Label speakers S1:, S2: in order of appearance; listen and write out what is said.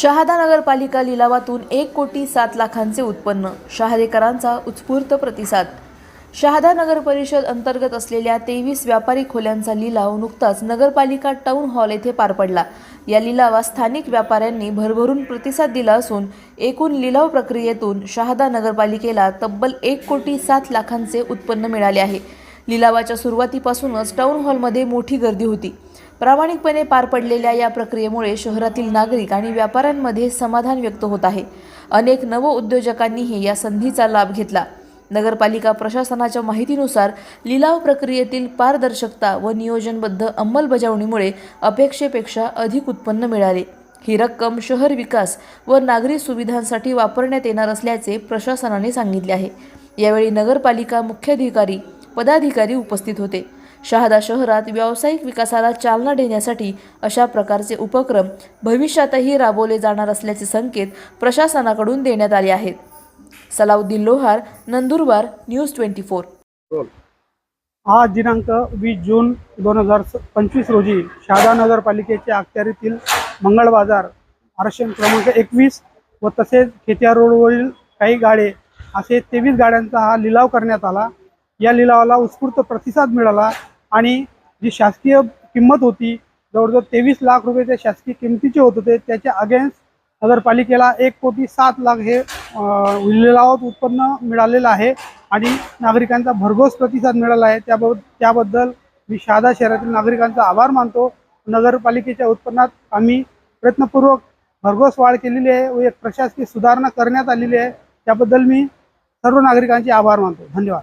S1: शहादा नगरपालिका लिलावातून एक कोटी सात लाखांचे उत्पन्न. शहादेकरांचा उत्स्फूर्त प्रतिसाद. शहादा नगर परिषद अंतर्गत असलेल्या तेवीस व्यापारी खोल्यांचा लिलाव नुकताच नगरपालिका टाउन हॉल येथे पार पडला. या लिलावास स्थानिक व्यापाऱ्यांनी भरभरून प्रतिसाद दिला असून एकूण लिलाव प्रक्रियेतून शहादा नगरपालिकेला तब्बल एक कोटी सात लाखांचे उत्पन्न मिळाले आहे. लिलावाच्या सुरुवातीपासूनच टाउन हॉलमध्ये मोठी गर्दी होती. प्रामाणिकपणे पार पडलेल्या या प्रक्रियेमुळे शहरातील नागरिक आणि व्यापाऱ्यांमध्ये समाधान व्यक्त होत आहे. अनेक नवउद्योजकांनीही या संधीचा लाभ घेतला. नगरपालिका प्रशासनाच्या माहितीनुसार लिलाव प्रक्रियेतील पारदर्शकता व नियोजनबद्ध अंमलबजावणीमुळे अपेक्षेपेक्षा अधिक उत्पन्न मिळाले. ही रक्कम शहर विकास व नागरी सुविधांसाठी वापरण्यात येणार असल्याचे प्रशासनाने सांगितले आहे. यावेळी नगरपालिका मुख्याधिकारी पदाधिकारी उपस्थित होते. शहादा शहरात व्यावसायिक विकासाला चालना देण्यासाठी अशा प्रकारचे उपक्रम भविष्यातही राबवले जाणार असल्याचे संकेत प्रशासनाकडून देण्यात आले आहेत. Salauddin Lohar Nandurbar news twenty four.
S2: आज दिनांक वीस जून दोन हजार पंचवीस रोजी शहादा नगरपालिकेच्या अखत्यारीतील मंगळ बाजार आरक्षण क्रमांक एकवीस व तसेच खेत्या रोडवरील काही गाडे असे तेवीस गाड्यांचा हा लिलाव करण्यात आला. या लिलावाला उत्स्फूर्त प्रतिसाद मिळाला. आणि जी शासकीय किंमत होती जवळजवळ तेवीस लाख रुपयेच्या शासकीय किमतीचे होत होते त्याच्या अगेन्स्ट नगरपालिकेला एक कोटी सात लाख हे अं, लिलावात उत्पन्न मिळालेलं आहे आणि नागरिकांचा भरघोस प्रतिसाद मिळाला आहे. त्याबाबत त्याबद्दल मी शहादा शहरातील नागरिकांचा आभार मानतो. नगरपालिकेच्या उत्पन्नात आम्ही प्रयत्नपूर्वक भरघोस वाढ केलेली आहे व एक प्रशासकीय सुधारणा करण्यात आलेली आहे. त्याबद्दल मी सर्व नागरिकांचे आभार मानतो. धन्यवाद.